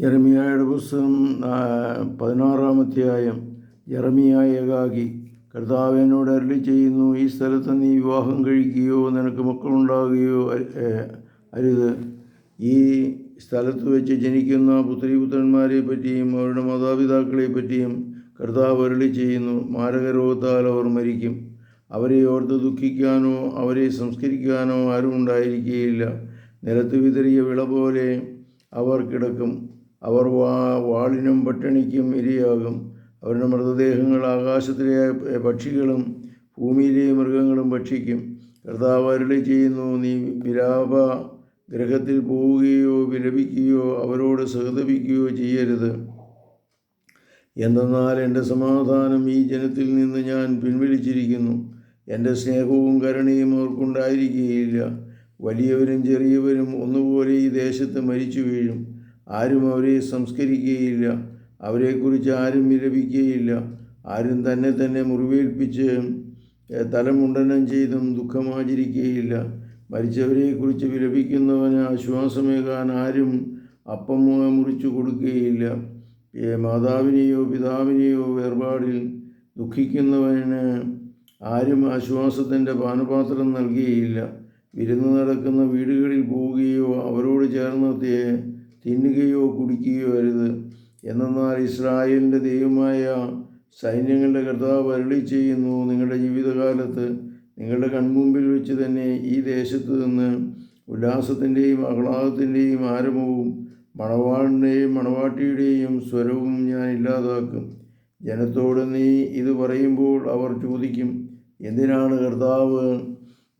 ജെറമിയായുടെ പുസ്തകം പതിനാറാം അധ്യായം. ജെറമിയ ഏകാകി കർത്താവ് അരളി ചെയ്യുന്നു ഈ സ്ഥലത്ത് നീ വിവാഹം കഴിക്കുകയോ നിനക്ക് മക്കളുണ്ടാകുകയോ അരുത്. ഈ സ്ഥലത്ത് വെച്ച് ജനിക്കുന്ന പുത്രീപുത്രന്മാരെ പറ്റിയും അവരുടെ മാതാപിതാക്കളെ പറ്റിയും കർത്താവ് അരളി ചെയ്യുന്നു മാരകരോഗത്താൽ അവർ മരിക്കും. അവരെ ഓർത്ത് ദുഃഖിക്കാനോ അവരെ സംസ്കരിക്കാനോ ആരും ഉണ്ടായിരിക്കുകയില്ല നിലത്ത് വിതറിയ വിള പോലെ അവർ കിടക്കും. അവർ വാ വാളിനും പട്ടിണിക്കും ഇരയാകും. അവരുടെ മൃതദേഹങ്ങൾ ആകാശത്തിലെ പക്ഷികളും ഭൂമിയിലെ മൃഗങ്ങളും ഭക്ഷിക്കും. കർത്താവ് അരുളി ചെയ്യുന്നു നീ വിലാപ ഗ്രഹത്തിൽ പോവുകയോ വിലപിക്കുകയോ അവരോട് സഹതപിക്കുകയോ ചെയ്യരുത്. എന്തെന്നാൽ എന്റെ സമാധാനം ഈ ജനത്തിൽ നിന്ന് ഞാൻ പിൻവലിച്ചിരിക്കുന്നു. എന്റെ സ്നേഹവും കരുണയും അവർക്കുണ്ടായിരിക്കുകയില്ല. വലിയവരും ചെറിയവരും ഒന്നുപോലെ ഈ ദേശത്ത് മരിച്ചു വീഴും. ആരും അവരെ സംസ്കരിക്കുകയില്ല. അവരെക്കുറിച്ച് ആരും വിലപിക്കുകയില്ല. ആരും തന്നെ തന്നെ മുറിവേൽപ്പിച്ച് തലമുണ്ടനം ചെയ്തും ദുഃഖമാചരിക്കുകയില്ല. മരിച്ചവരെക്കുറിച്ച് വിലപിക്കുന്നവന് ആശ്വാസമേകാൻ ആരും അപ്പം മുറിച്ചു കൊടുക്കുകയില്ല. മാതാവിനെയോ പിതാവിനെയോ വേർപാടിൽ ദുഃഖിക്കുന്നവന് ആരും ആശ്വാസത്തിന്റെ പാനപാത്രം നൽകുകയില്ല. വിരുന്ന് നടക്കുന്ന വീടുകളിൽ പോവുകയോ അവരോട് ചേർന്ന് തിന്നുകയോ കുടിക്കുകയോ അരുത്. എന്നാൽ ഇസ്രായേലിന്റെ ദൈവമായ സൈന്യങ്ങളുടെ കർത്താവ് അരളി ചെയ്യുന്നു നിങ്ങളുടെ ജീവിതകാലത്ത് നിങ്ങളുടെ കൺമുമ്പിൽ വെച്ച് തന്നെ ഈ ദേശത്ത് നിന്ന് ഉല്ലാസത്തിന്റെയും ആഹ്ലാദത്തിന്റെയും ആരംഭവും മണവാളിന്റെയും മണവാട്ടിയുടെയും സ്വരവും ഞാൻ ഇല്ലാതാക്കും. ജനത്തോട് നീ ഇത് പറയുമ്പോൾ അവർ ചോദിക്കും എന്തിനാണ് കർത്താവ്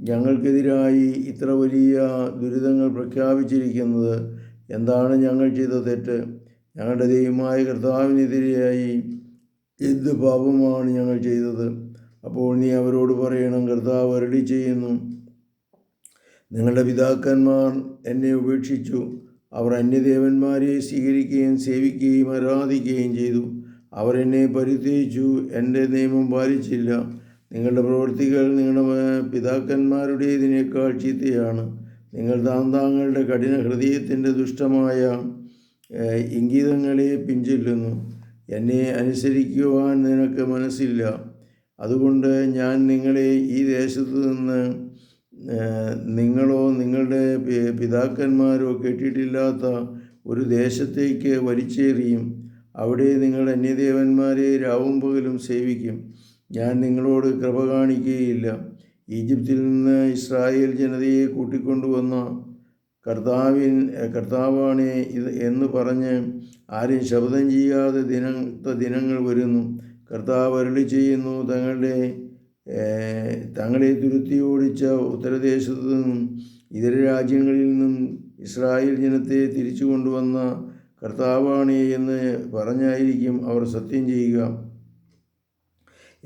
ഞങ്ങൾക്കെതിരായി ഇത്ര വലിയ ദുരിതങ്ങൾ പ്രഖ്യാപിച്ചിരിക്കുന്നത്? എന്താണ് ഞങ്ങൾ ചെയ്ത തെറ്റ്? ഞങ്ങളുടെ ദൈവമായ കർത്താവിനെതിരെയായി എന്ത് പാപമാണ് ഞങ്ങൾ ചെയ്തത്? അപ്പോൾ നീ അവരോട് പറയണം കർത്താവ് അരളി ചെയ്യുന്നു നിങ്ങളുടെ പിതാക്കന്മാർ എന്നെ ഉപേക്ഷിച്ചു. അവർ അന്യദേവന്മാരെ സ്വീകരിക്കുകയും സേവിക്കുകയും ആരാധിക്കുകയും ചെയ്തു. അവരെന്നെ പരിത്യജിച്ചു എന്റെ നിയമം പാലിച്ചില്ല. നിങ്ങളുടെ പ്രവൃത്തികൾ നിങ്ങളുടെ പിതാക്കന്മാരുടേതിനേക്കാൾ ചീത്തയാണ്. നിങ്ങൾ താന്താങ്ങളുടെ കഠിന ഹൃദയത്തിന്റെ ദുഷ്ടമായ ഇംഗിതങ്ങളെ പിഞ്ചൊല്ലുന്നു. എന്നെ അനുസരിക്കുവാൻ നിനക്ക് മനസ്സില്ല. അതുകൊണ്ട് ഞാൻ നിങ്ങളെ ഈ ദേശത്തു നിന്ന് നിങ്ങളോ നിങ്ങളുടെ പിതാക്കന്മാരോ കേട്ടിട്ടില്ലാത്ത ഒരു ദേശത്തേക്ക് വലിച്ചേറിയും. അവിടെ നിങ്ങൾ അന്യദേവന്മാരെ രാവും പകലും സേവിക്കും. ഞാൻ നിങ്ങളോട് കൃപ കാണിക്കുകയില്ല. ഈജിപ്തിൽ നിന്ന് ഇസ്രായേൽ ജനതയെ കൂട്ടിക്കൊണ്ടുവന്ന കർത്താവിൻ കർത്താവാണ് ഇത് എന്ന് പറഞ്ഞ് ആരും ശബ്ദം ചെയ്യാതെ ദിന ദിനങ്ങൾ വരുന്നു. കർത്താവ് അരളി ചെയ്യുന്നു തങ്ങളുടെ തങ്ങളെ തുരുത്തി ഓടിച്ച ഉത്തരദേശത്തു നിന്നും ഇതര രാജ്യങ്ങളിൽ നിന്നും ഇസ്രായേൽ ജനത്തെ തിരിച്ചു കൊണ്ടുവന്ന കർത്താവാണ് എന്ന് പറഞ്ഞായിരിക്കും അവർ സത്യം ചെയ്യുക.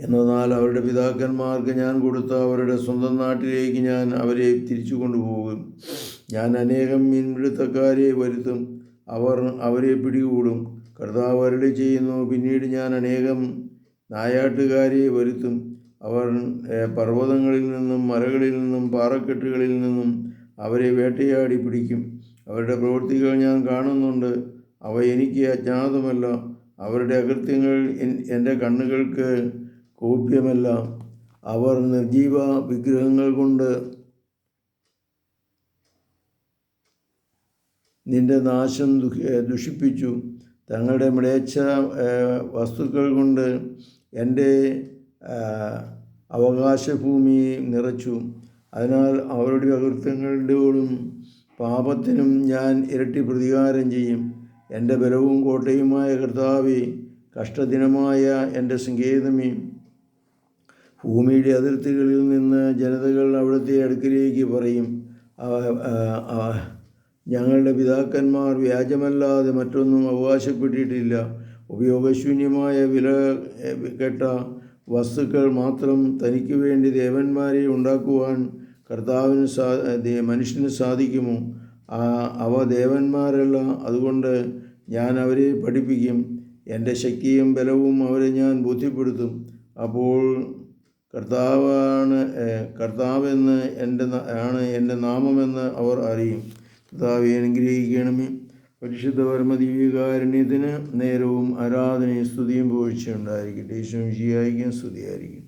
എന്നാൽ അവരുടെ പിതാക്കന്മാർക്ക് ഞാൻ കൊടുത്ത അവരുടെ സ്വന്തം നാട്ടിലേക്ക് ഞാൻ അവരെ തിരിച്ചു കൊണ്ടുപോകും. ഞാൻ അനേകം മീൻപിടുത്തക്കാരെ വരുത്തും. അവർ അവരെ പിടികൂടും. കർത്താവ് അരളി ചെയ്യുന്നു പിന്നീട് ഞാൻ അനേകം നായാട്ടുകാരെ വരുത്തും. അവർ പർവതങ്ങളിൽ നിന്നും മരകളിൽ നിന്നും പാറക്കെട്ടുകളിൽ നിന്നും അവരെ വേട്ടയാടി പിടിക്കും. അവരുടെ പ്രവൃത്തികൾ ഞാൻ കാണുന്നുണ്ട്. അവ എനിക്ക് അജ്ഞാതമല്ല. അവരുടെ അകൃത്യങ്ങൾ എൻ- എന്റെ കണ്ണുകൾക്ക് കോപ്യമല്ല അവർ നിർജീവ വിഗ്രഹങ്ങൾ കൊണ്ട് നിന്റെ നാശം ദുഷിപ്പിച്ചു. തങ്ങളുടെ മ്ലേച്ഛ വസ്തുക്കൾ കൊണ്ട് എന്റെ അവകാശഭൂമി നിറച്ചു. അതിനാൽ അവരുടെ അകൃത്യങ്ങളുടെയോടും പാപത്തിനും ഞാൻ ഇരട്ടി പ്രതികാരം ചെയ്യും. എന്റെ ബലവും കോട്ടയുമായ കർത്താവി കഷ്ടദിനമായ എന്റെ സങ്കേതമേ. ഭൂമിയുടെ അതിർത്തികളിൽ നിന്ന് ജനതകൾ അവിടുത്തെ അടുക്കിലേക്ക് പറയും ഞങ്ങളുടെ പിതാക്കന്മാർ വ്യാജമല്ലാതെ മറ്റൊന്നും അവകാശപ്പെട്ടിട്ടില്ല. ഉപയോഗശൂന്യമായ വില കെട്ട വസ്തുക്കൾ മാത്രം തനിക്ക് വേണ്ടി ദേവന്മാരെ ഉണ്ടാക്കുവാൻ കർത്താവിന് സാ മനുഷ്യന് സാധിക്കുമോ? അവ ദേവന്മാരല്ല. അതുകൊണ്ട് ഞാൻ അവരെ പഠിപ്പിക്കും. എന്റെ ശക്തിയും ബലവും അവരെ ഞാൻ ബോധ്യപ്പെടുത്തും. അപ്പോൾ കർത്താവാണ് കർത്താവെന്ന് എന്റെ ആണ് എന്റെ നാമമെന്ന് അവർ അറിയും. കർത്താവെ അനുഗ്രഹിക്കണമേ. പരിശുദ്ധ പരമദിവ്യകാരുണ്യത്തിന് നേരവും ആരാധനയും സ്തുതിയും പോഴ്ചയുണ്ടായിരിക്കട്ടെ ദേശം വിജയായിരിക്കും സ്തുതിയായിരിക്കട്ടെ